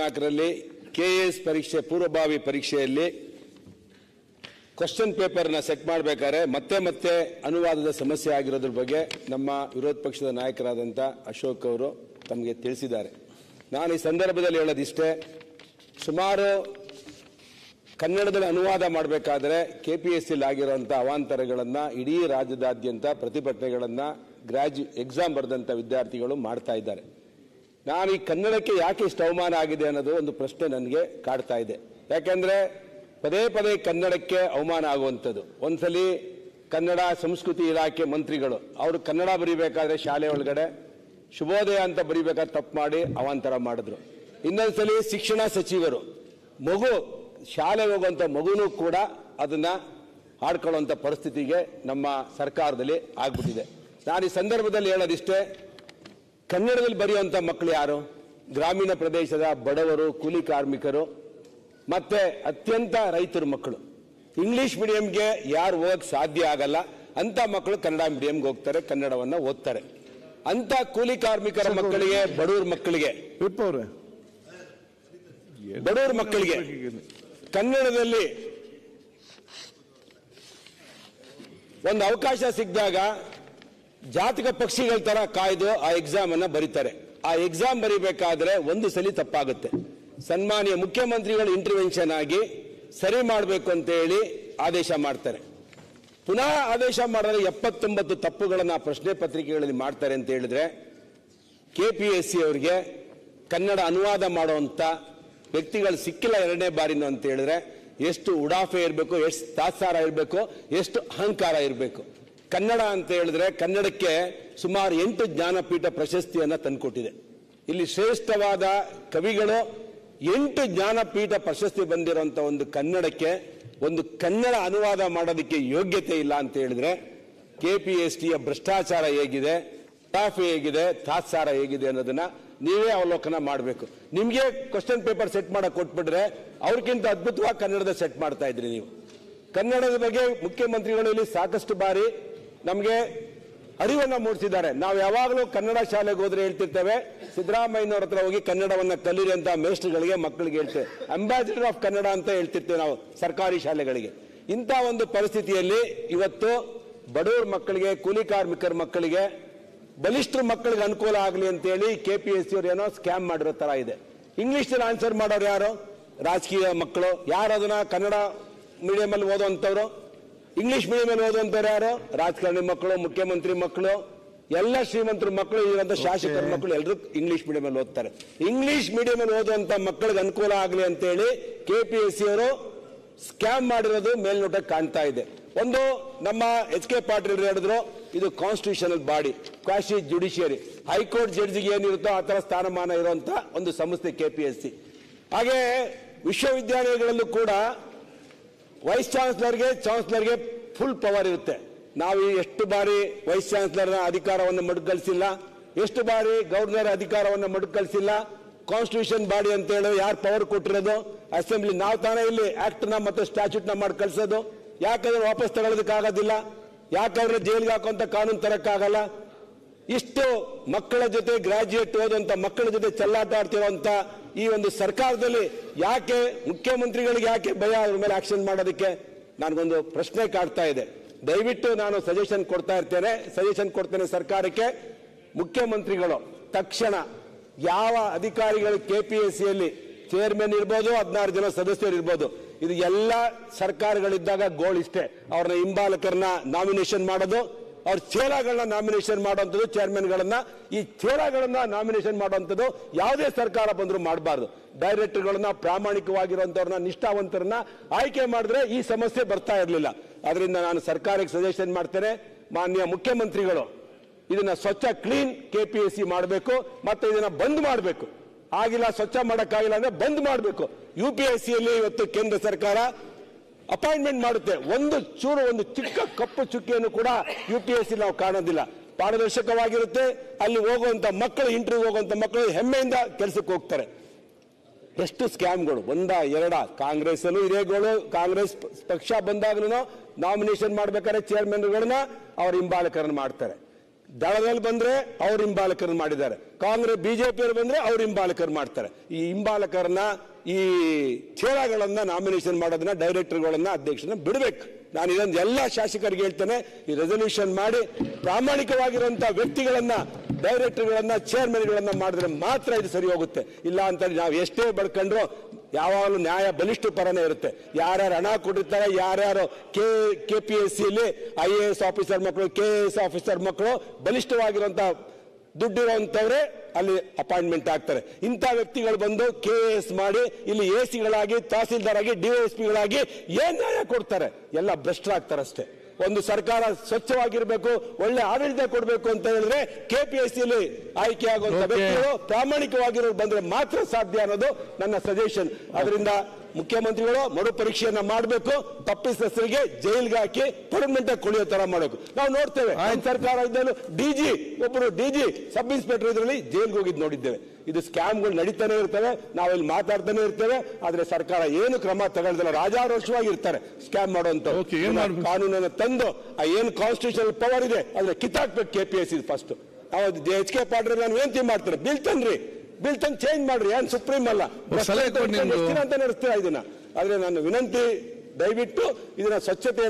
ನಾಲ್ಕರಲ್ಲಿ ಕೆಎಎಸ್ ಪರೀಕ್ಷೆ, ಪೂರ್ವಭಾವಿ ಪರೀಕ್ಷೆಯಲ್ಲಿ ಕ್ವಶನ್ ಪೇಪರ್ನ ಸೆಟ್ ಮಾಡಬೇಕಾದ್ರೆ ಮತ್ತೆ ಮತ್ತೆ ಅನುವಾದದ ಸಮಸ್ಯೆ ಆಗಿರೋದ್ರ ಬಗ್ಗೆ ನಮ್ಮ ವಿರೋಧ ಪಕ್ಷದ ನಾಯಕರಾದಂಥ ಅಶೋಕ್ ಅವರು ತಮಗೆ ತಿಳಿಸಿದ್ದಾರೆ. ನಾನು ಈ ಸಂದರ್ಭದಲ್ಲಿ ಹೇಳೋದಿಷ್ಟೇ, ಸುಮಾರು ಕನ್ನಡದಲ್ಲಿ ಅನುವಾದ ಮಾಡಬೇಕಾದ್ರೆ ಕೆ ಪಿ ಎಸ್ ಸಿಲ್ ಆಗಿರುವಂಥ ಅವಾಂತರಗಳನ್ನು ಇಡೀ ರಾಜ್ಯದಾದ್ಯಂತ ಪ್ರತಿಭಟನೆಗಳನ್ನು ಗ್ರಾಜ್ಯು ಎಕ್ಸಾಮ್ ಬರೆದಂಥ ವಿದ್ಯಾರ್ಥಿಗಳು ಮಾಡ್ತಾ ಇದ್ದಾರೆ. ನಾನು ಈ ಕನ್ನಡಕ್ಕೆ ಯಾಕೆ ಇಷ್ಟು ಅವಮಾನ ಆಗಿದೆ ಅನ್ನೋದು ಒಂದು ಪ್ರಶ್ನೆ ನನಗೆ ಕಾಡ್ತಾ ಇದೆ. ಯಾಕೆಂದರೆ ಪದೇ ಪದೇ ಕನ್ನಡಕ್ಕೆ ಅವಮಾನ ಆಗುವಂಥದ್ದು. ಒಂದ್ಸಲಿ ಕನ್ನಡ ಸಂಸ್ಕೃತಿ ಇಲಾಖೆ ಮಂತ್ರಿಗಳು, ಅವರು ಕನ್ನಡ ಬರೀಬೇಕಾದ್ರೆ ಶಾಲೆ ಒಳಗಡೆ, ಶುಭೋದಯ ಅಂತ ಬರೀಬೇಕಾದ್ರೆ ತಪ್ಪು ಮಾಡಿ ಅವಾಂತರ ಮಾಡಿದ್ರು. ಇನ್ನೊಂದ್ಸಲಿ ಶಿಕ್ಷಣ ಸಚಿವರು, ಮಗು ಶಾಲೆಗೆ ಹೋಗುವಂಥ ಮಗುನೂ ಕೂಡ ಅದನ್ನು ಆಡ್ಕೊಳ್ಳುವಂಥ ಪರಿಸ್ಥಿತಿಗೆ ನಮ್ಮ ಸರ್ಕಾರದಲ್ಲಿ ಆಗ್ಬಿಟ್ಟಿದೆ. ನಾನು ಈ ಸಂದರ್ಭದಲ್ಲಿ ಹೇಳೋದಿಷ್ಟೇ ಕನ್ನಡದಲ್ಲಿ ಬರೆಯುವಂಥ ಮಕ್ಕಳು ಯಾರು? ಗ್ರಾಮೀಣ ಪ್ರದೇಶದ ಬಡವರು ಕೂಲಿ ಕಾರ್ಮಿಕರು ಮತ್ತೆ ಅತ್ಯಂತ ರೈತರ ಮಕ್ಕಳು. ಇಂಗ್ಲಿಷ್ ಮೀಡಿಯಂಗೆ ಯಾರು ಹೋಗಕ್ಕೆ ಸಾಧ್ಯ ಆಗಲ್ಲ ಅಂತ ಮಕ್ಕಳು ಕನ್ನಡ ಮೀಡಿಯಂಗೆ ಹೋಗ್ತಾರೆ ಕನ್ನಡವನ್ನು ಓದ್ತಾರೆ. ಅಂತ ಕೂಲಿ ಕಾರ್ಮಿಕರ ಮಕ್ಕಳಿಗೆ ಬಡವ್ರ ಮಕ್ಕಳಿಗೆ. ಬಡವ್ರ ಮಕ್ಕಳಿಗೆ. ಕನ್ನಡದಲ್ಲಿ ಒಂದು ಅವಕಾಶ ಸಿಕ್ಕಿದಾಗ ಜಾತಕ ಪಕ್ಷಿಗಳ ತರ ಕಾಯ್ದು ಆ ಎಕ್ಸಾಮ್ ಅನ್ನ ಬರೀತಾರೆ. ಆ ಎಕ್ಸಾಮ್ ಬರಿಬೇಕಾದ್ರೆ ಒಂದು ಸಲ ತಪ್ಪಾಗುತ್ತೆ. ಸನ್ಮಾನ್ಯ ಮುಖ್ಯಮಂತ್ರಿಗಳು ಇಂಟರ್ವೆನ್ಷನ್ ಆಗಿ ಸರಿ ಮಾಡಬೇಕು ಅಂತ ಹೇಳಿ ಆದೇಶ ಮಾಡ್ತಾರೆ. ಪುನಃ ಆದೇಶ ಮಾಡಿದ್ರೆ ಎಪ್ಪತ್ತೊಂಬತ್ತು ತಪ್ಪುಗಳನ್ನ ಪ್ರಶ್ನೆ ಪತ್ರಿಕೆಗಳಲ್ಲಿ ಮಾಡ್ತಾರೆ ಅಂತ ಹೇಳಿದ್ರೆ ಕೆ ಪಿ ಎಸ್ ಸಿ ಅವರಿಗೆ ಕನ್ನಡ ಅನುವಾದ ಮಾಡುವಂತ ವ್ಯಕ್ತಿಗಳು ಸಿಕ್ಕಿಲ್ಲ ಎರಡನೇ ಬಾರಿನೂ ಅಂತ ಹೇಳಿದ್ರೆ ಎಷ್ಟು ಉಡಾಫೆ ಇರಬೇಕು, ಎಷ್ಟು ತಾತ್ಸಾರ ಇರಬೇಕು, ಎಷ್ಟು ಅಹಂಕಾರ ಇರಬೇಕು. ಕನ್ನಡ ಅಂತ ಹೇಳಿದ್ರೆ ಕನ್ನಡಕ್ಕೆ ಸುಮಾರು ಎಂಟು ಜ್ಞಾನಪೀಠ ಪ್ರಶಸ್ತಿಯನ್ನು ತಂದುಕೊಟ್ಟಿದೆ. ಇಲ್ಲಿ ಶ್ರೇಷ್ಠವಾದ ಕವಿಗಳು ಎಂಟು ಜ್ಞಾನಪೀಠ ಪ್ರಶಸ್ತಿ ಬಂದಿರುವಂತ ಒಂದು ಕನ್ನಡಕ್ಕೆ ಒಂದು ಕನ್ನಡ ಅನುವಾದ ಮಾಡೋದಕ್ಕೆ ಯೋಗ್ಯತೆ ಇಲ್ಲ ಅಂತ ಹೇಳಿದ್ರೆ ಕೆ ಪಿ ಎಸ್ ಟಿಯ ಭ್ರಷ್ಟಾಚಾರ ಹೇಗಿದೆ ಟಾಫಿ ಹೇಗಿದೆ, ತಾತ್ಸಾರ ಹೇಗಿದೆ ಅನ್ನೋದನ್ನ ನೀವೇ ಅವಲೋಕನ ಮಾಡಬೇಕು. ನಿಮಗೆ ಕ್ವಶನ್ ಪೇಪರ್ ಸೆಟ್ ಮಾಡಕ್ ಕೊಟ್ಬಿಟ್ರೆ ಅವ್ರಿಗಿಂತ ಅದ್ಭುತವಾಗಿ ಕನ್ನಡದ ಸೆಟ್ ಮಾಡ್ತಾ ಇದ್ರಿ ನೀವು. ಕನ್ನಡದ ಬಗ್ಗೆ ಮುಖ್ಯಮಂತ್ರಿಗಳಲ್ಲಿ ಸಾಕಷ್ಟು ಬಾರಿ ನಮಗೆ ಅರಿವನ್ನು ಮೂಡಿಸಿದ್ದಾರೆ. ನಾವು ಯಾವಾಗಲೂ ಕನ್ನಡ ಶಾಲೆಗೆ ಹೋದ್ರೆ ಹೇಳ್ತಿರ್ತೇವೆ, ಸಿದ್ದರಾಮಯ್ಯನವ್ರ ಹತ್ರ ಹೋಗಿ ಕನ್ನಡವನ್ನು ಕಲೀರಿ ಅಂತ ಮೇಷ್ಟ್ರುಗಳಿಗೆ ಮಕ್ಕಳಿಗೆ ಹೇಳ್ತೇವೆ. ಅಂಬಾಸಿಡರ್ ಆಫ್ ಕನ್ನಡ ಅಂತ ಹೇಳ್ತಿರ್ತೇವೆ ನಾವು, ಸರ್ಕಾರಿ ಶಾಲೆಗಳಿಗೆ. ಇಂಥ ಒಂದು ಪರಿಸ್ಥಿತಿಯಲ್ಲಿ ಇವತ್ತು ಬಡವ್ರ ಮಕ್ಕಳಿಗೆ ಕೂಲಿ ಕಾರ್ಮಿಕರ ಮಕ್ಕಳಿಗೆ ಬಲಿಷ್ಠರ ಮಕ್ಕಳಿಗೆ ಅನುಕೂಲ ಆಗಲಿ ಅಂತೇಳಿ ಕೆ ಪಿ ಎಸ್ ಸಿ ಏನೋ ಸ್ಕ್ಯಾಮ್ ಮಾಡಿರೋ ತರ ಇದೆ. ಇಂಗ್ಲೀಷಲ್ಲಿ ಆನ್ಸರ್ ಮಾಡೋರು ಯಾರು? ರಾಜಕೀಯ ಮಕ್ಕಳು. ಯಾರು ಅದನ್ನ ಕನ್ನಡ ಮೀಡಿಯಮಲ್ಲಿ ಓದೋ ಓದುವಂತವ್ರು? ಇಂಗ್ಲಿಷ್ ಮೀಡಿಯಂ ಅನ್ನು ಓದುವಂತವ್ರು ಯಾರು? ರಾಜಕಾರಣಿ ಮಕ್ಕಳು ಮುಖ್ಯಮಂತ್ರಿ ಮಕ್ಕಳು ಎಲ್ಲ ಶ್ರೀಮಂತರ ಮಕ್ಕಳು ಇರುವಂತ ಶಾಸಕರ ಮಕ್ಕಳು ಎಲ್ಲರೂ ಇಂಗ್ಲಿಷ್ ಮೀಡಿಯಂ ಅಲ್ಲಿ ಓದ್ತಾರೆ. ಇಂಗ್ಲಿಷ್ ಮೀಡಿಯಂ ಅಲ್ಲಿ ಓದುವಂತ ಮಕ್ಕಳಿಗೆ ಅನುಕೂಲ ಆಗಲಿ ಅಂತೇಳಿ ಕೆ ಪಿ ಎಸ್ ಅವರು ಸ್ಕ್ಯಾಮ್ ಮಾಡಿರೋದು ಮೇಲ್ನೋಟಕ್ಕೆ ಕಾಣ್ತಾ ಇದೆ. ಒಂದು ನಮ್ಮ ಎಚ್ ಕೆ ಪಾಟೀಲ್ ಹೇಳಿದ್ರು ಇದು constitutional body quasi judiciary high court ಜಡ್ಜಿಗೆ ಏನಿರುತ್ತೋ ಆ ತರ ಸ್ಥಾನಮಾನ ಇರುವಂತ ಒಂದು ಸಂಸ್ಥೆ ಕೆ ಪಿ ಎಸ್ ಸಿ ಹಾಗೆ ವಿಶ್ವವಿದ್ಯಾಲಯಗಳಲ್ಲೂ ಕೂಡ ವೈಸ್ ಚಾನ್ಸಲರ್ಗೆ ಚಾನ್ಸಲರ್ಗೆ ಫುಲ್ ಪವರ್ ಇರುತ್ತೆ. ನಾವು ಎಷ್ಟು ಬಾರಿ ವೈಸ್ ಚಾನ್ಸಲರ್ನ ಅಧಿಕಾರವನ್ನು ಮಡುಕಳಿಸಿಲ್ಲ ಎಷ್ಟು ಬಾರಿ ಗವರ್ನರ್ ಅಧಿಕಾರವನ್ನು ಮಡುಕಳಿಸಿಲ್ಲ ಕಾನ್ಸ್ಟಿಟ್ಯೂಷನ್ ಬಾಡಿ ಅಂತ ಹೇಳಿ ಯಾರು ಪವರ್ ಕೊಟ್ಟಿರೋದು ಅಸೆಂಬ್ಲಿ ನಾವು ತಾನೇ ಇಲ್ಲಿ ಆಕ್ಟ್ನ ಮತ್ತೆ ಸ್ಟ್ಯಾಚ್ಯೂಟ್ನ ಮಾಡಿ ಕಳಿಸೋದು. ಯಾಕಂದ್ರೆ ವಾಪಸ್ ತಗೊಳ್ಳೋದಕ್ಕಾಗೋದಿಲ್ಲ? ಯಾಕಂದ್ರೆ ಜೈಲಿಗೆ ಹಾಕುವಂತ ಕಾನೂನು ತರಕ್ಕಾಗಲ್ಲ? ಇಷ್ಟು ಮಕ್ಕಳ ಜೊತೆ ಗ್ರಾಜ್ಯುಯೇಟ್ ಹೋದಂತ ಮಕ್ಕಳ ಜೊತೆ ಚಲ್ಲಾಟ ಆಡ್ತಿರುವಂತ ಈ ಒಂದು ಸರ್ಕಾರದಲ್ಲಿ ಯಾಕೆ ಮುಖ್ಯಮಂತ್ರಿಗಳಿಗೆ ಯಾಕೆ ಭಯ ಅದ್ರ ಮೇಲೆ ಆಕ್ಷನ್ ಮಾಡೋದಕ್ಕೆ ನನಗೊಂದು ಪ್ರಶ್ನೆ ಕಾಡ್ತಾ ಇದೆ. ದಯವಿಟ್ಟು ನಾನು ಸಜೆಷನ್ ಕೊಡ್ತಾ ಇರ್ತೇನೆ. ಸಜೆಷನ್ ಕೊಡ್ತೇನೆ ಸರ್ಕಾರಕ್ಕೆ. ಮುಖ್ಯಮಂತ್ರಿಗಳು ತಕ್ಷಣ ಯಾವ ಅಧಿಕಾರಿಗಳು ಕೆ ಪಿ ಎಸ್ ಸಿಯಲ್ಲಿ ಚೇರ್ಮನ್ ಇರ್ಬೋದು, ಹದಿನಾರು ಜನ ಸದಸ್ಯರು ಇರ್ಬೋದು, ಇದು ಎಲ್ಲ ಸರ್ಕಾರಗಳಿದ್ದಾಗ ಗೋಲ್ ಇಷ್ಟೇ. ಅವ್ರನ್ನ ಹಿಂಬಾಲಕರನ್ನ ನಾಮಿನೇಷನ್ ಮಾಡೋದು. ಅವ್ರ ಚೇಲಾಗಳನ್ನ ನಾಮಿನೇಷನ್ ಮಾಡುವಂಥದ್ದು ಚೇರ್ಮನ್ಗಳನ್ನ ಈ ಚೇಲಾಗಳನ್ನ ನಾಮಿನೇಷನ್ ಮಾಡುವಂಥದ್ದು ಯಾವುದೇ ಸರ್ಕಾರ ಬಂದರೂ ಮಾಡಬಾರ್ದು. ಡೈರೆಕ್ಟರ್ಗಳನ್ನ ಪ್ರಾಮಾಣಿಕವಾಗಿರುವಂಥವ್ರನ್ನ, ನಿಷ್ಠಾವಂತರನ್ನ ಆಯ್ಕೆ ಮಾಡಿದ್ರೆ ಈ ಸಮಸ್ಯೆ ಬರ್ತಾ ಇರಲಿಲ್ಲ. ಅದರಿಂದ ನಾನು ಸರ್ಕಾರಕ್ಕೆ ಸಜೆಷನ್ ಮಾಡ್ತೇನೆ. ಮಾನ್ಯ ಮುಖ್ಯಮಂತ್ರಿಗಳು, ಇದನ್ನ ಸ್ವಚ್ಛ ಕ್ಲೀನ್ ಕೆಪಿಎಸ್ಸಿ ಮಾಡಬೇಕು, ಮತ್ತೆ ಇದನ್ನ ಬಂದ್ ಮಾಡಬೇಕು. ಆಗಿಲ್ಲ, ಸ್ವಚ್ಛ ಮಾಡೋಕ್ಕಾಗಿಲ್ಲ ಅಂದ್ರೆ ಬಂದ್ ಮಾಡಬೇಕು. ಯು ಪಿ ಎಸ್ ಸಿಯಲ್ಲಿ ಇವತ್ತು ಕೇಂದ್ರ ಸರ್ಕಾರ ಅಪಾಯಿಂಟ್ಮೆಂಟ್ ಮಾಡುತ್ತೆ. ಒಂದು ಚೂರು, ಒಂದು ಚಿಕ್ಕ ಕಪ್ಪು ಚುಕ್ಕಿಯನ್ನು ಕೂಡ ಯು ಪಿ ಎಸ್ ಸಿ ನಾವು ಕಾಣೋದಿಲ್ಲ. ಪಾರದರ್ಶಕವಾಗಿರುತ್ತೆ. ಅಲ್ಲಿ ಹೋಗುವಂತ ಮಕ್ಕಳು ಇಂಟರ್ವ್ಯೂ ಹೋಗುವಂತ ಮಕ್ಕಳು ಹೆಮ್ಮೆಯಿಂದ ಕೆಲಸಕ್ಕೆ ಹೋಗ್ತಾರೆ. ಎಷ್ಟು ಸ್ಕ್ಯಾಮ್ಗಳು? ಒಂದ, ಎರಡ? ಅಲ್ಲೂ ಹಿರೇಗಳು ಕಾಂಗ್ರೆಸ್ ಪಕ್ಷ ಬಂದಾಗಲೂ ನಾಮಿನೇಷನ್ ಮಾಡ್ಬೇಕಾದ್ರೆ ಚೇರ್ಮನ್ಗಳನ್ನ ಅವ್ರ ಹಿಂಬಾಲಕರನ್ನ ಮಾಡ್ತಾರೆ. ದಳದಲ್ಲಿ ಬಂದ್ರೆ ಅವ್ರ ಹಿಂಬಾಲಕರನ್ನ ಮಾಡಿದ್ದಾರೆ. ಕಾಂಗ್ರೆಸ್ ಬಿಜೆಪಿಯವರು ಬಂದ್ರೆ ಅವ್ರ ಹಿಂಬಾಲಕರು ಮಾಡ್ತಾರೆ. ಈ ಹಿಂಬಾಲಕರನ್ನ ಈ ಚೇರಾಗಳನ್ನ ನಾಮಿನೇಷನ್ ಮಾಡೋದನ್ನ ಡೈರೆಕ್ಟರ್ಗಳನ್ನ ಅಧ್ಯಕ್ಷನ ಬಿಡಬೇಕು. ನಾನು ಇದೊಂದು ಎಲ್ಲ ಶಾಸಕರಿಗೆ ಹೇಳ್ತೇನೆ, ಈ ರೆಸಲ್ಯೂಷನ್ ಮಾಡಿ ಪ್ರಾಮಾಣಿಕವಾಗಿರುವಂತಹ ವ್ಯಕ್ತಿಗಳನ್ನ, ಡೈರೆಕ್ಟರ್ಗಳನ್ನ ಚೇರ್ಮನ್ಗಳನ್ನ ಮಾಡಿದ್ರೆ ಮಾತ್ರ ಇದು ಸರಿ ಹೋಗುತ್ತೆ. ಇಲ್ಲ ಅಂತ ನಾವು ಎಷ್ಟೇ ಬಡ್ಕೊಂಡ್ರು ಯಾವಾಗಲೂ ನ್ಯಾಯ ಬಲಿಷ್ಠ ಪರನೇ ಇರುತ್ತೆ. ಯಾರ್ಯಾರು ಹಣ ಕೊಟ್ಟಿರ್ತಾರೆ, ಯಾರ್ಯಾರು ಕೆ ಕೆ ಪಿ ಎಸ್ ಸಿಲಿ ಐ ಎ ಎಸ್ ಆಫೀಸರ್ ಮಕ್ಕಳು ಕೆ ಎ ಎಸ್ ಆಫೀಸರ್ ಮಕ್ಕಳು ಬಲಿಷ್ಠವಾಗಿರುವಂತಹ ದುಡ್ಡಿರುವಂತವ್ರೆ ಅಲ್ಲಿ ಅಪಾಯಿಂಟ್ಮೆಂಟ್ ಆಗ್ತಾರೆ. ಇಂಥ ವ್ಯಕ್ತಿಗಳು ಬಂದು ಕೆ ಎಸ್ ಮಾಡಿ, ಇಲ್ಲಿ ಎ ಸಿಗಳಾಗಿ ತಹಸೀಲ್ದಾರ್ ಆಗಿ ಡಿವೈಎಸ್ಪಿಗಳಾಗಿ ಏನ್ ನ್ಯಾಯ ಕೊಡ್ತಾರೆ? ಎಲ್ಲ ಭ್ರಷ್ಟರಾಗ್ತಾರೆ ಅಷ್ಟೇ ಒಂದು ಸರ್ಕಾರ ಸ್ವಚ್ಛವಾಗಿರ್ಬೇಕು ಒಳ್ಳೆ ಆಡಳಿತ ಕೊಡಬೇಕು ಅಂತ ಹೇಳಿದ್ರೆ ಕೆಪಿಎಸ್ಸಿಯಲ್ಲಿ ಆಯ್ಕೆ ಆಗುವಂತ Okay. ವ್ಯಕ್ತಿಗಳು ಪ್ರಾಮಾಣಿಕವಾಗಿರೋರು ಬಂದ್ರೆ ಮಾತ್ರ ಸಾಧ್ಯ ಅನ್ನೋದು ನನ್ನ ಸಜೆಷನ್ ಅದರಿಂದ ಮುಖ್ಯಮಂತ್ರಿಗಳು ಮರುಪರೀಕ್ಷೆಯನ್ನ ಮಾಡಬೇಕು ತಪ್ಪಿಸರಿಗೆ ಜೈಲ್ಗೆ ಹಾಕಿ ಪರ್ಮನೆಂಟ್ ಆಗಿ ಕುಳಿಯೋ ತರ ಮಾಡಬೇಕು. ನಾವು ನೋಡ್ತೇವೆ ಸರ್ಕಾರ ಇದ್ದಲ್ಲೂ ಡಿಜಿ ಒಬ್ಬರು ಡಿಜಿ ಸಬ್ ಇನ್ಸ್ಪೆಕ್ಟರ್ ಇದರಲ್ಲಿ ಜೈಲ್ಗೆ ಹೋಗಿದ್ ನೋಡಿದ್ದೇವೆ. ಇದು ಸ್ಕ್ಯಾಮ್ಗಳು ನಡೀತಾನೆ ಇರ್ತವೆ ನಾವಿಲ್ಲಿ ಮಾತಾಡ್ತಾನೆ ಇರ್ತೇವೆ ಆದ್ರೆ ಸರ್ಕಾರ ಏನು ಕ್ರಮ ತಗೊಳ್ದಲ್ಲ. ರಾಜಾರೋಷವಾಗಿ ಇರ್ತಾರೆ ಸ್ಕ್ಯಾಮ್ ಮಾಡುವಂತ ಕಾನೂನನ್ನು ತಂದು ಆ ಏನು ಕಾನ್ಸ್ಟಿಟ್ಯೂಷನಲ್ ಪವರ್ ಇದೆ ಅದನ್ನ ಕಿತ್ತಾಕ್ಬೇಕು ಕೆ ಪಿ ಎಸ್ ಫಸ್ಟ್ ಅವ್ರು ಎಚ್ ಕೆ ಪಾಟ್ರೆ ನಾನು ವಿನಂತಿ ಮಾಡ್ತಾರೆ ಬಿಲ್ ತನ್ರಿ ಬಿಲ್ ತಂದು ಚೇಂಜ್ ಮಾಡ್ರಿ ಏನ್ ಸುಪ್ರೀಂ ಅಲ್ಲ. ಅಂತ ನಡೆಸ್ತೀರಾ ಇದನ್ನ? ಆದ್ರೆ ನನ್ನ ವಿನಂತಿ ದಯವಿಟ್ಟು ಇದನ್ನ ಸ್ವಚ್ಛತೆ